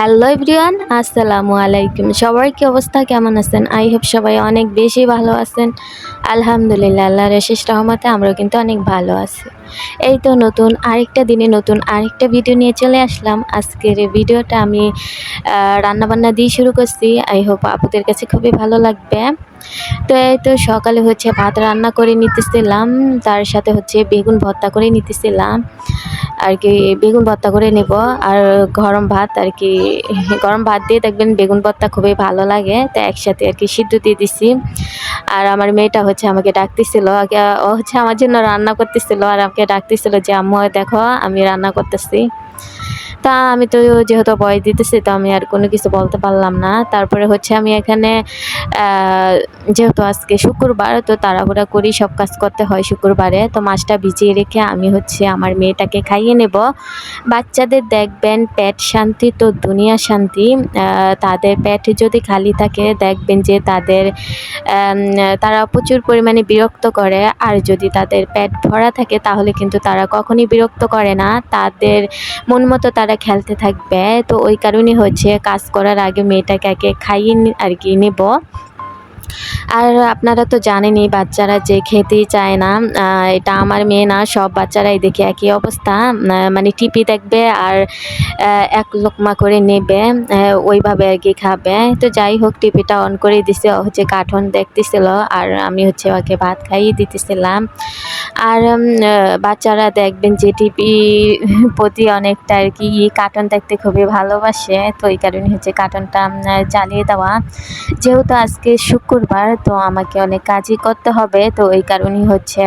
Hello everyone, আসসালামু আলাইকুম। সবার কি অবস্থা? কেমন আছেন? আই হোপ সবাই অনেক বেশি ভালো আছেন। আলহামদুলিল্লাহ, আল্লাহর শেষ রহমতে আমরাও কিন্তু অনেক ভালো আছি। এই তো নতুন আরেকটা দিনে নতুন আরেকটা ভিডিও নিয়ে চলে আসলাম। আজকের ভিডিওটা আমি রান্নাবান্না দিয়ে শুরু করছি। আই হোপ আপুদের কাছে খুবই ভালো লাগবে। তো এই তো সকালে হচ্ছে ভাত রান্না করে নিতেছিলাম, তার সাথে হচ্ছে বেগুন ভর্তা করে নিতেছিলাম। আর কি বেগুন ভর্তা করে নেব। আর গরম ভাত আর কি, গরম ভাত দিয়ে দেখবেন বেগুন ভর্তা খুবই ভালো লাগে। তো একসাথে আর কি সিদ্ধ দিয়ে দিছি। আর আমার মেয়েটা হচ্ছে আমাকে ডাকতেছিল ও হচ্ছে আমার জন্য রান্না করতেছিল আর আমাকে ডাকতেছিল যে, আম্মু, দেখো, আমি রান্না করতেছি। তা আমি তো যেহেতু বয়স দিতেছি, তো আমি আর কোনো কিছু বলতে পারলাম না। তারপরে হচ্ছে আমি এখানে যেহেতু আজকে শুক্রবার, তো তাড়াহুড়া করি সব কাজ করতে হয় শুক্রবারে। তো মাছটা ভিজিয়ে রেখে আমি হচ্ছে আমার মেয়েটাকে খাইয়ে নেব। বাচ্চাদের দেখবেন পেট শান্তি তো দুনিয়া শান্তি। তাদের পেট যদি খালি থাকে, দেখবেন যে তাদের তারা প্রচুর পরিমাণে বিরক্ত করে। আর যদি তাদের পেট ভরা থাকে, তাহলে কিন্তু তারা কখনই বিরক্ত করে না। তাদের মন মতো তারা খেলতে থাকবে। তো ওই কারণে হচ্ছে কাজ করার আগে মেয়েটাকে আগে খাইয়ে আর কি নেব। আর আপনারা তো জানেনই, বাচ্চারা যে খেতেই চায় না এটা আমার মেয়ে না, সব বাচ্চারাই দেখে একই অবস্থা। মানে টিপি দেখবে আর এক লোকমা করে নেবে ওইভাবে আর কি খাবে। তো যাই হোক, টিপিটা অন করে দিছে হচ্ছে কার্টুন দেখতেছিল, আর আমি হচ্ছে ওকে ভাত খাইয়ে দিতেছিলাম। আর বাচ্চারা দেখবেন যে টিভি প্রতি অনেকটা আর কি কার্টুন দেখতে খুবই ভালোবাসে, তো এই কারণে হচ্ছে কার্টুনটা চালিয়ে দেওয়া। যেহেতু আজকে শুক্রবার তো আমাকে অনেক কাজই করতে হবে। তো এই কারণেই হচ্ছে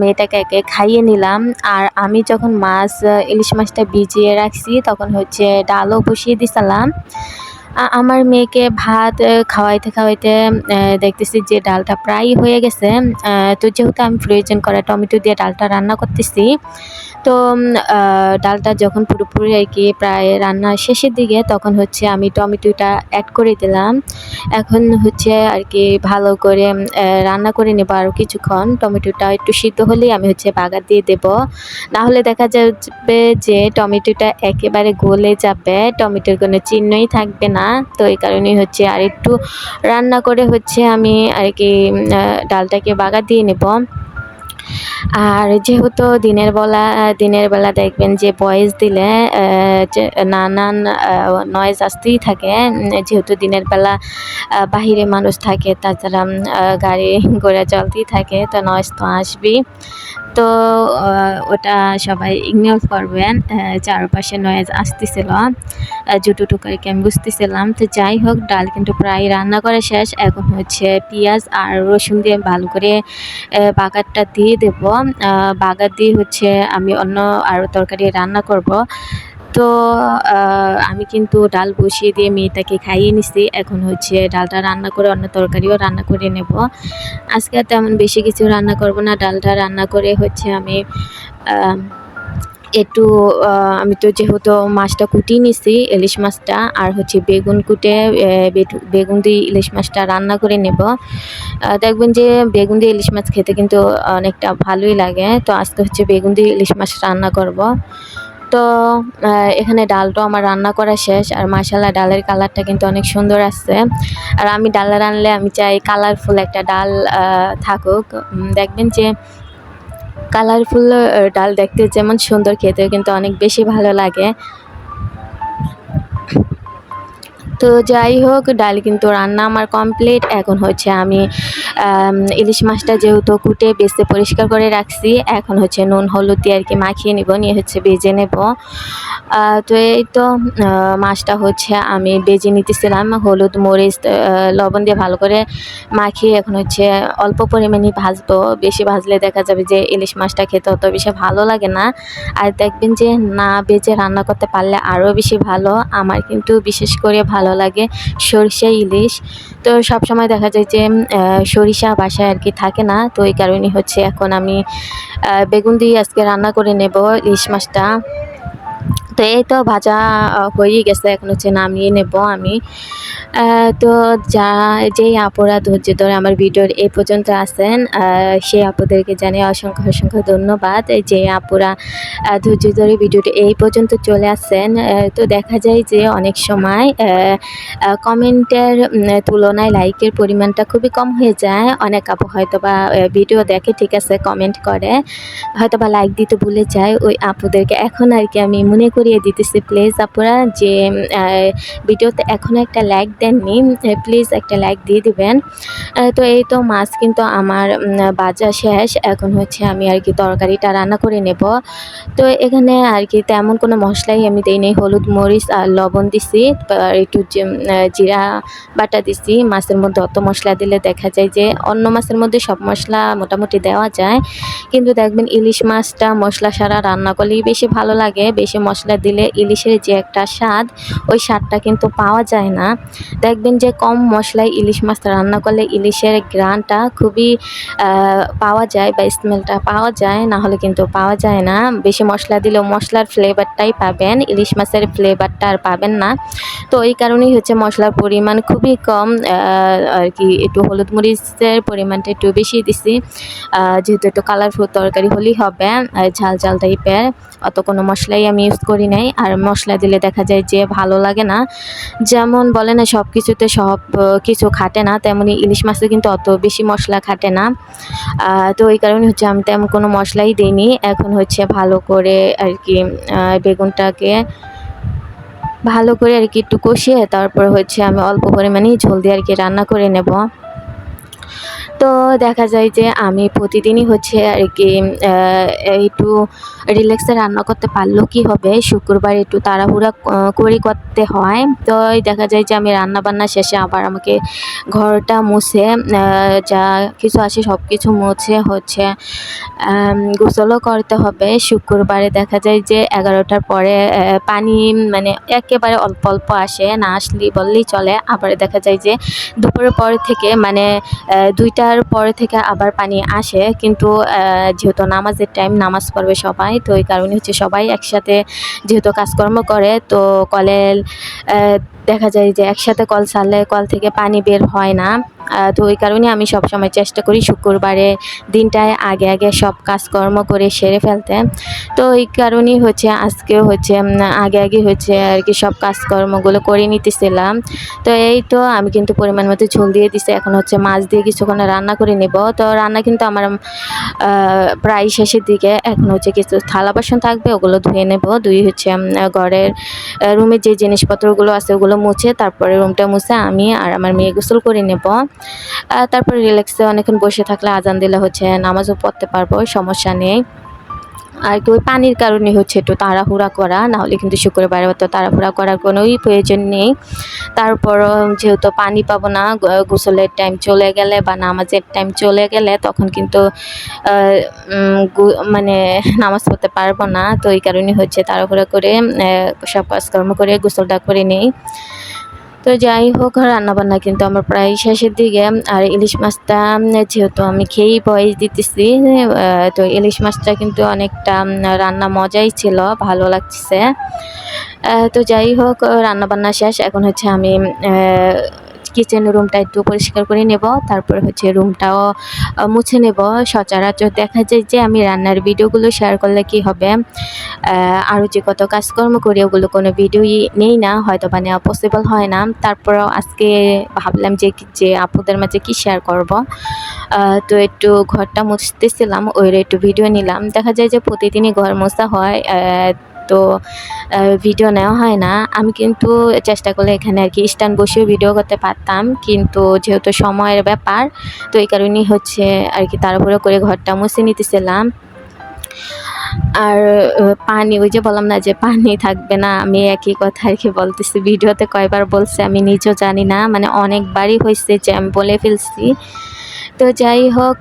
মেয়েটাকে একে খাইয়ে নিলাম। আর আমি যখন মাছ ইলিশ মাছটা ভিজিয়ে রাখছি, তখন হচ্ছে ডালও বসিয়ে দিছিলাম। আমার মেয়েকে ভাত খাওয়াইতে খাওয়াইতে দেখতেছি যে ডালটা প্রায় হয়ে গেছে। তো যেহেতু আমি প্রয়োজন করা টমেটো দিয়ে ডালটা রান্না করতেছি তো ডালটা যখন পুরোপুরি আর কি প্রায় রান্না শেষের দিকে, তখন হচ্ছে আমি টমেটোটা অ্যাড করে দিলাম। এখন হচ্ছে আর কি ভালো করে রান্না করে নেব আরও কিছুক্ষণ। টমেটোটা একটু সিদ্ধ হলেই আমি হচ্ছে বাগার দিয়ে দেব। না হলে দেখা যাবে যে টমেটোটা একেবারে গলে যাবে, টমেটোর কোনো চিহ্নই থাকবে না। তো এই কারণেই হচ্ছে আর একটু রান্না করে হচ্ছে আমি আর কি ডালটাকে বাগার দিয়ে নেব। আর যেহেতু দিনের বেলা দিনের বেলা দেখবেন যে ভয়েস দিলে নানান নয়েজ আসতেই থাকে। যেহেতু দিনের বেলা বাহিরে মানুষ থাকে, তাছাড়া গাড়ি ঘোড়া চলতেই থাকে, তো নয়েজ তো আসবেই। তো ওটা সবাই ইগনোর করবেন। চারপাশে নয়েজ আসতেছিল। জুটুটুকারিকে আমি বুঝতেছিলাম। তো যাই হোক, ডাল কিন্তু প্রায় রান্না করা শেষ। এখন হচ্ছে পেঁয়াজ আর রসুন দিয়ে ভালো করে বাগারটা দিয়ে দেব। বাগার দিয়ে হচ্ছে আমি অন্য আরও তরকারি রান্না করব। তো আমি কিন্তু ডাল বসিয়ে দিয়ে মেয়েটাকে খাইয়ে নিছি। এখন হচ্ছে ডালটা রান্না করে, অন্য তরকারিও রান্না করে নেব। আজকে তেমন বেশি কিছু রান্না করব না। ডালটা রান্না করে হচ্ছে আমি একটু আমি তো যেহেতু মাছটা কুটিয়ে নিছি, ইলিশ মাছটা, আর হচ্ছে বেগুন কুটে বেগুন দিয়ে ইলিশ মাছটা রান্না করে নেব। দেখবেন যে বেগুন দিয়ে ইলিশ মাছ খেতে কিন্তু অনেকটা ভালোই লাগে। তো আজকে হচ্ছে বেগুন দিয়ে ইলিশ মাছ রান্না করব। তো এখানে ডালটাও আমার রান্না করা শেষ, আর মাসালা ডালের কালারটা কিন্তু অনেক সুন্দর আসছে। আর আমি ডাল রানলে আমি চাই কালারফুল একটা ডাল থাকুক। দেখবেন যে কালারফুল ডাল দেখতে যেমন সুন্দর খেতেও কিন্তু অনেক বেশি ভালো লাগে। তো যাই হোক, ডাল কিন্তু রান্না আমার কমপ্লিট এখন হচ্ছে আমি ইলিশ মাছটা যেহেতু কুটে, বেছে পরিষ্কার করে রাখছি, এখন হচ্ছে নুন, হলুদ দিয়ে আর কি মাখিয়ে নিব, নিয়ে হচ্ছে বেজে নেব। তো এই তো মাছটা হচ্ছে আমি বেজে নিতেছিলাম, হলুদ, মরিচ লবণ দিয়ে ভালো করে মাখিয়ে এখন হচ্ছে অল্প পরিমাণে ভাজবো। বেশি ভাজলে দেখা যাবে যে ইলিশ মাছটা খেতে অত বেশি ভালো লাগে না। আর দেখবেন যে না বেজে রান্না করতে পারলে আরও বেশি ভালো। আমার কিন্তু বিশেষ করে ভালো লাগে, সরিষা, ইলিশ। তো সব সময় দেখা যায় যে সরিষা বাসায় আর কি থাকে না। তো এই কারণে হচ্ছে এখন আমি বেগুন দিয়ে আজকে রান্না করে নেব ইলিশ মাছটা। তো এই তো ভাজা হয়েই গেছে। এখন হচ্ছে নামিয়ে নেব আমি। তো যা, যেই আপুরা ধৈর্য ধরে আমার ভিডিওর এই পর্যন্ত আসেন সেই আপুদেরকে জানিয়ে অসংখ্য অসংখ্য ধন্যবাদ। যে আপুরা ধৈর্য ধরে ভিডিওটি এই পর্যন্ত চলে আসেন তো দেখা যায় যে অনেক সময় কমেন্টের তুলনায় লাইকের পরিমাণটা খুবই কম হয়ে যায়। অনেক আপু হয়তো বা ভিডিও দেখে ঠিক আছে, কমেন্ট করে। হয়তো বা লাইক দিতে ভুলে যায়। ওই আপুদেরকে এখন আর কি আমি মনে করিয়ে দিতেছি প্লিজ আপুরা যে ভিডিওতে এখনও একটা লাইক দেননি প্লিজ একটা লাইক দিয়ে দিবেন। তো এই তো মাছ কিন্তু আমার উম, বাজা শেষ এখন হচ্ছে আমি আর কি তরকারিটা রান্না করে নেব। তো এখানে আর কি তেমন কোনো মশলাই আমি দিই নেই হলুদ মরিচ আর লবণ দিছি একটু জিরা বাটা দিছি। মাছের মধ্যে অত মশলা দিলে দেখা যায় যে অন্য মাছের মধ্যে সব মশলা মোটামুটি দেওয়া যায়। কিন্তু দেখবেন ইলিশ মাছটা মশলা সারা রান্না করলেই বেশি ভালো লাগে বেশি মশলা দিলে ইলিশের যে একটা স্বাদ, ওই স্বাদটা কিন্তু পাওয়া যায় না। দেখবেন যে কম মশলায় ইলিশ মাছটা রান্না করলে ইলিশের গ্রানটা খুবই পাওয়া যায় বা স্মেলটা পাওয়া যায়, না হলে কিন্তু পাওয়া যায় না। বেশি মশলা দিলেও মশলার ফ্লেভারটাই পাবেন, ইলিশ মাছের ফ্লেভারটা আর পাবেন না। তো এই কারণেই হচ্ছে মশলার পরিমাণ খুবই কম আর কি একটু হলুদ মরিচের পরিমাণটা একটু বেশি দিছি। যেহেতু একটু কালারফুল তরকারি হলেই হবে ঝাল ঝাল টাইপের অত কোনো মশলাই আমি ইউজ করি নাই, আর মশলা দিলে দেখা যায় যে ভালো লাগে না। যেমন বলে না সব কিছুতে সব কিছু খাটে না, তেমনি ইলিশ মাছে কিন্তু অত বেশি মশলা খাটে না। তো ওই কারণে হচ্ছে আমি তেমন কোনো মশলাই দিইনি। এখন হচ্ছে ভালো করে আর কি বেগুনটাকে ভালো করে আর কি একটু কষিয়ে, তারপর হচ্ছে আমি অল্প পরিমাণেই ঝোল দিয়ে আর কি রান্না করে নেব। তো দেখা যায় যে আমি প্রতিদিনই হচ্ছে আর কি একটু রিল্যাক্সে রান্না করতে পারলেও কি হবে? শুক্রবার একটু তাড়াহুড়া করে করতে হয়। তো দেখা যায় যে আমি রান্না বান্না শেষে আবার আমাকে ঘরটা মুছে যা কিছু আছে সব কিছু মুছে হচ্ছে গোসলও করতে হবে। শুক্রবারে দেখা যায় যে এগারোটার পরে পানি মানে একেবারে অল্প অল্প আসে না আসলেই বললেই চলে। আবার দেখা যায় যে দুপুরের পর থেকে মানে আহ, দুইটার পরে থেকে আবার পানি আসে, কিন্তু যেহেতু নামাজের টাইম নামাজ পড়বে সবাই, তো এই কারণে হচ্ছে সবাই একসাথে যেহেতু কাজকর্ম করে, তো কলের দেখা যায় যে একসাথে কল সারলে কল থেকে পানি বের হয় না। তো ওই কারণে আমি সবসময় চেষ্টা করি শুক্রবারে দিনটায় আগে আগে সব কাজকর্ম করে সেরে ফেলতে। তো এই কারণেই হচ্ছে আজকেও হচ্ছে আগে আগে হচ্ছে আর কি সব কাজকর্মগুলো করে নিতেছিলাম। তো এই তো আমি কিন্তু পরিমাণ মতো ঝোল দিয়ে দিছি, এখন হচ্ছে মাছ দিয়ে কিছুক্ষণ রান্না করে নেব। তো রান্না কিন্তু আমার প্রায় শেষের দিকে। এখন হচ্ছে কিছু থালা বাসন থাকবে, ওগুলো ধুয়ে নেব। দুই হচ্ছে ঘরের রুমে যে জিনিসপত্রগুলো আছে ওগুলো মুছে, তারপরে রুমটা মুছে আমি আর আমার মেয়ে গোসল করে নেব। তারপরে রিল্যাক্সে অনেকক্ষণ বসে থাকলে আজান দিলে হচ্ছে নামাজও পড়তে পারব, সমস্যা নেই। আর কি, ওই পানির কারণে হচ্ছে একটু তাড়াহুড়া করা না হলে কিন্তু শুক্রবারে অত তাড়াহুড়া করার কোনোই প্রয়োজন নেই। তারপর যেহেতু পানি পাবো না গোসলের টাইম চলে গেলে বা নামাজের টাইম চলে গেলে তখন কিন্তু মানে নামাজ পড়তে পারব না। তো এই কারণে হচ্ছে তাড়াহুড়া করে সব কাজকর্ম করে গোসলটা করে নেই। তো যাই হোক, রান্নাবান্না কিন্তু আমার প্রায় শেষের দিকে। আর ইলিশ মাছটা যেহেতু আমি খেয়েই বয়স দিতেছি তো ইলিশ মাছটা কিন্তু অনেকটা রান্না মজাই ছিল, ভালো লাগছে। তো যাই হোক, রান্নাবান্না শেষ। এখন হচ্ছে আমি কিচেন রুমটা একটু পরিষ্কার করে নেব, তারপর হচ্ছে রুমটাও মুছে নেব সচরাচর। দেখা যায় যে আমি রান্নার ভিডিওগুলো শেয়ার করলে কি হবে আরও যে কত কাজকর্ম করি ওগুলো কোনো ভিডিওই নেই না, হয়তো বা নেওয়া পসিবল হয় না। তারপরেও আজকে ভাবলাম যে যে আপুদের মাঝে কি শেয়ার করব। তো একটু ঘরটা মুছতেছিলাম ওই একটু ভিডিও নিলাম। দেখা যায় যে প্রতিদিনই ঘর মোছা হয় তো ভিডিও নেওয়া হয় না। আমি কিন্তু চেষ্টা করলে এখানে আর কি স্ট্যান্ড বসেও ভিডিও করতে পারতাম। কিন্তু যেহেতু সময়ের ব্যাপার, তো এই কারণেই হচ্ছে আর কি তাড়াহুড়ো করে ঘরটা মুছে নিতেছিলাম। আর পানি, ওই যে বললাম না যে পানি থাকবে না, আমি একই কথা আর কি বলতেছি। ভিডিওতে কয়বার বলছে আমি নিজেও জানি না। মানে অনেকবারই হয়েছে যে আমি বলে ফেলছি। তো যাই হোক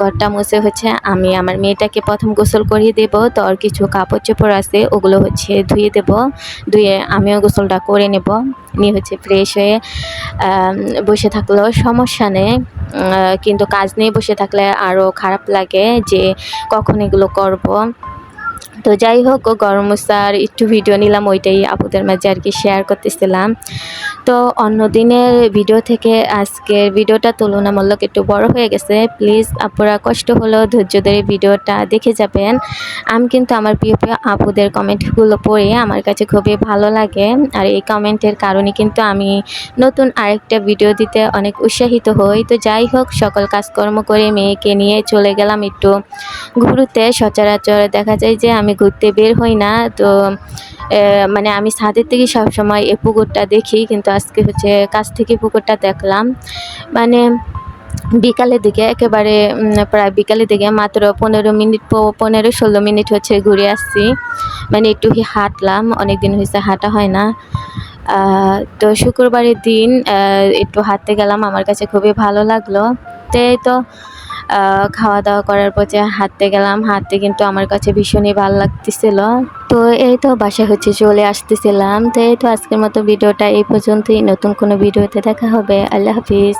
ঘরটা মুছে হচ্ছে। আমি আমার মেয়েটাকে প্রথম গোসল করিয়ে দেব। তো আর কিছু কাপড় চোপড় আছে, ওগুলো হচ্ছে ধুয়ে দেব। ধুয়ে আমিও গোসলটা করে নেব। নিয়ে হচ্ছে ফ্রেশ হয়ে বসে থাকলেও সমস্যা নেই। কিন্তু কাজ নিয়ে বসে থাকলে আরও খারাপ লাগে যে কখন এগুলো করব। তো যাই হোক গরম মশার একটু ভিডিও নিলাম, ওইটাই আপুদের মাঝে আর কি শেয়ার করতেছিলাম। তো অন্য দিনের ভিডিও থেকে আজকের ভিডিওটা তুলনামূলক একটু বড় হয়ে গেছে। প্লিজ আপুরা কষ্ট হলেও ধৈর্য ধরে ভিডিওটা দেখে যাবেন। আমি কিন্তু আমার প্রিয় প্রিয় আপুদের কমেন্টগুলো পড়ে আমার কাছে খুবই ভালো লাগে। আর এই কমেন্টের কারণে কিন্তু আমি নতুন আরেকটা ভিডিও দিতে অনেক উৎসাহিত হই। তো যাই হোক, সকল কাজকর্ম করে মেয়েকে নিয়ে চলে গেলাম একটু ঘুরতে। সচরাচর দেখা যায় যে আমি ঘুরতে বের হই না। তো মানে আমি ছাদের থেকে সবসময় এ পুকুরটা দেখি। কিন্তু আজকে হচ্ছে কাছ থেকে পুকুরটা দেখলাম। মানে বিকালের দিকে একেবারে প্রায় বিকালের দিকে মাত্র পনেরো মিনিট পনেরো ষোলো মিনিট হচ্ছে ঘুরে আসছি। মানে একটু হাঁটলাম অনেক দিন হয়েছে হাঁটা হয় না। তো শুক্রবারের দিন একটু হাঁটতে গেলাম, আমার কাছে খুবই ভালো লাগল। তো তো খাওয়া দাওয়া করার পর যে হাঁটতে গেলাম। হাঁটতে কিন্তু আমার কাছে ভীষণই ভালো লাগতেছিল। তো এই তো বাসায় হচ্ছে চলে আসতেছিলাম। তো এই তো আজকের মতো ভিডিওটা এই পর্যন্তই। নতুন কোনো ভিডিওতে দেখা হবে। আল্লাহ হাফিজ।